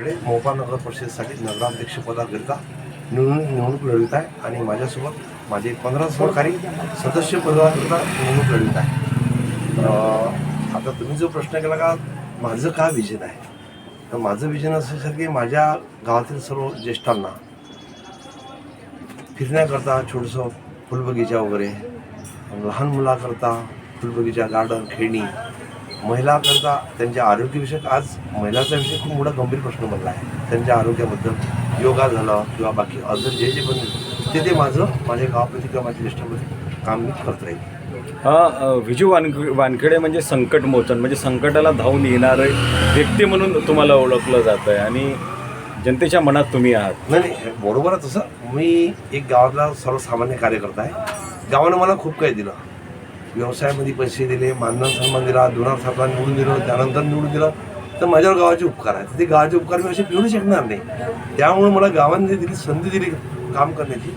काकडे मोपा नगर परिषदेसाठी नगराध्यक्षपदाकरिता निवडणूक निवडणूक लढवित आहे आणि माझ्यासोबत माझे पंधरा सहकारी सदस्य पदाकरिता निवडणूक लढवित आहे. आता तुम्ही जो प्रश्न केला का माझं का विजन आहे? तर माझं विजन असं की माझ्या गावातील सर्व ज्येष्ठांना फिरण्याकरता छोटंसं फुलबगीचा वगैरे लहान मुलाकरता फुलबगीचा गार्डन खेळणी महिलाकरता त्यांच्या आरोग्यविषयक आज महिलाचा विषय खूप मोठा गंभीर प्रश्न बनला आहे. त्यांच्या आरोग्याबद्दल योगा झालं किंवा बाकी अजून जे जे पण ते ते माझं माझ्या गावाप्रती किंवा माझ्या ज्येष्ठाप्रती काम मी करत राहील. हा विजू वान वानखेडे म्हणजे संकट मोचन म्हणजे संकटाला धावून येणारे व्यक्ती म्हणून तुम्हाला ओळखलं जात आहे आणि जनतेच्या मनात तुम्ही आहात. नाही नाही बरोबर आहे तसं मी एक गावातला सर्वसामान्य कार्यकर्ता आहे. गावानं मला खूप काही दिलं. व्यवसायामध्ये पैसे दिले मानधन सन्मान दिला दोनार हजार निवडून दिलं त्यानंतर निवडून दिलं तर माझ्यावर गावाचे उपकार आहेत. ते गावाचे उपकार मी असे फिरू शकणार नाही. त्यामुळे मला गावाने दिली संधी दिली काम करण्याची.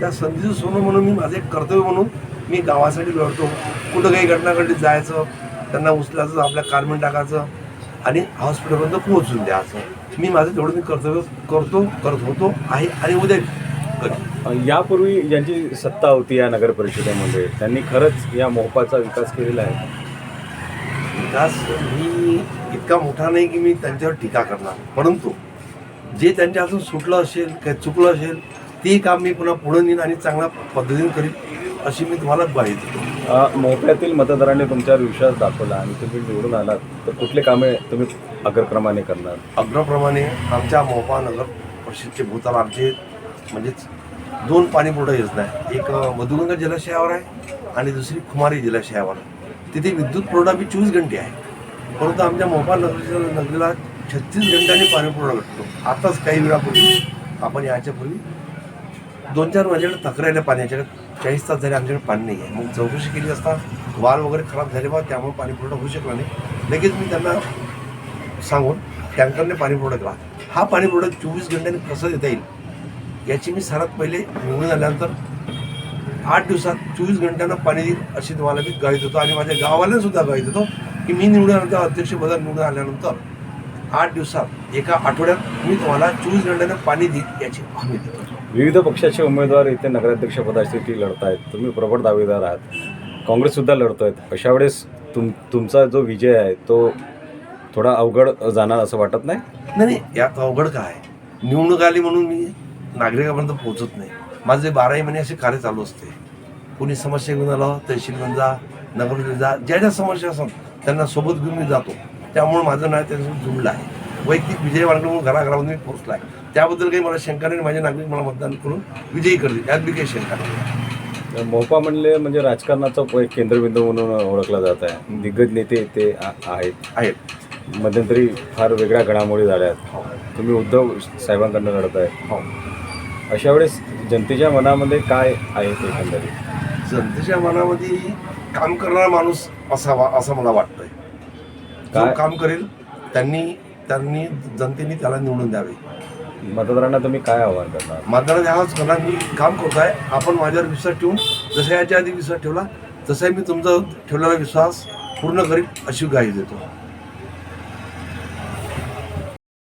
त्या संधीचं सोनं म्हणून मी माझं एक कर्तव्य म्हणून मी गावासाठी लढतो. कुठं काही घटना जायचं त्यांना उचलायचं आपल्या कारमेंट टाकायचं आणि हॉस्पिटलपर्यंत पोहोचून द्यायचं. मी माझं तेवढं मी कर्तव्य करतो करत होतो आहे आणि उद्या यापूर्वी ज्यांची सत्ता होती या नगर परिषदेमध्ये त्यांनी खरंच या मोहपाचा विकास केलेला आहे? विकास मी इतका मोठा नाही की मी त्यांच्यावर टीका करणार. परंतु जे त्यांच्या हातून सुटलं असेल काही चुकलं असेल ते काम मी पुन्हा पुढे नेईन आणि चांगल्या पद्धतीने करीन अशी मी तुम्हाला ग्वाही देतो. मतदारांनी तुमच्यावर विश्वास दाखवला आणि तुम्ही निवडून आलात तर कुठले कामे तुम्ही अग्रक्रमाने करणार? अग्रप्रमाणे आमच्या मोपा नगर परिषदचे भूताल आमचे म्हणजेच दोन पाणी पुरवठा योजना आहे एक मधुगंगा जलाशयावर आहे आणि दुसरी खुमारी जलाशयावर आहे. तिथे विद्युत पुरवठा बी चोवीस घंटे आहे. परंतु आमच्या मोबाईल नगरीच्या नगरीला छत्तीस घंट्यांनी पाणी पुरवठा भेटतो. आताच काही वेळापूर्वी आपण याच्यापूर्वी दोन चार माझ्याकडे तक्रार पाण्याच्या. चाळीस तास झाले आमच्याकडे पाणी नाही आहे. मग चौकशी केली असता वाल वगैरे खराब झाले बा त्यामुळे पाणी पुरवठा होऊ शकला नाही. लगेच मी त्यांना सांगून टँकरने पाणी पुरवठा केला. हा पाणी पुरवठा चोवीस घंट्याने कसं देता येईल? याची मी सर्वात पहिले निवडून आल्यानंतर आठ दिवसात चोवीस घंट्यांना पाणी देईल अशी तुम्हाला मी गाई देतो. आणि माझ्या गावाला सुद्धा गाई देतो की मी निवडून आल्यानंतर अध्यक्षपदात निवडून आल्यानंतर आठ दिवसात एका आठवड्यात मी तुम्हाला चोवीस घंट्यानं पाणी देईल याची हमी देतो. विविध पक्षाचे उमेदवार इथे नगराध्यक्ष पदासाठी लढत आहेत तुम्ही प्रबळ दावेदार आहात. काँग्रेससुद्धा लढतो आहेत अशा वेळेस तुम तुमचा जो विजय आहे तो थोडा अवघड जाणार असं वाटत नाही? नाही नाही यात अवघड काय? निवडणूक आली म्हणून मी नागरिकापर्यंत पोहोचत नाही. माझे बाराही महिने असे कार्य चालू असते. कोणी समस्या घेऊन आलं तहसीलमध्ये जा नगरमध्ये जा ज्या ज्या समस्या असतात त्यांना सोबत घेऊन मी जातो. त्यामुळे माझं नाव त्यांच्यासोबत जुळलं आहे. वैयक्तिक विजय म्हणून घराघरामध्ये मी पोहोचला आहे. त्याबद्दल काही मला शंका नाही माझे नागरिक मला मतदान करून विजयी करतील. यात बी काही शंका नाही. मोपा म्हणले म्हणजे राजकारणाचा एक केंद्रबिंदू म्हणून ओळखला जात आहे. दिग्गज नेते ते आहेत. आहेत. मध्यंतरी फार वेगळ्या घडामोडी झाल्या आहेत. हो. तुम्ही उद्धव साहेबांकडनं लढत आहे हो. अशा वेळेस जनतेच्या मनामध्ये काय आहे ते एकंदरीत? जनतेच्या मनामध्ये काम करणारा माणूस असावा असं मला वाटतंय. काय? काम करेल त्यांनी त्यांनी जनतेने त्याला निवडून द्यावे. मतदारांना तुम्ही काय आव्हान करणार? मतदार द्यावाच करणार मी काम करतो आहे आपण माझ्यावर विश्वास ठेवून जसा याच्या आधी विश्वास ठेवला तसाही मी तुमचा ठेवलेला विश्वास पूर्ण करीन अशी ग्वाही देतो.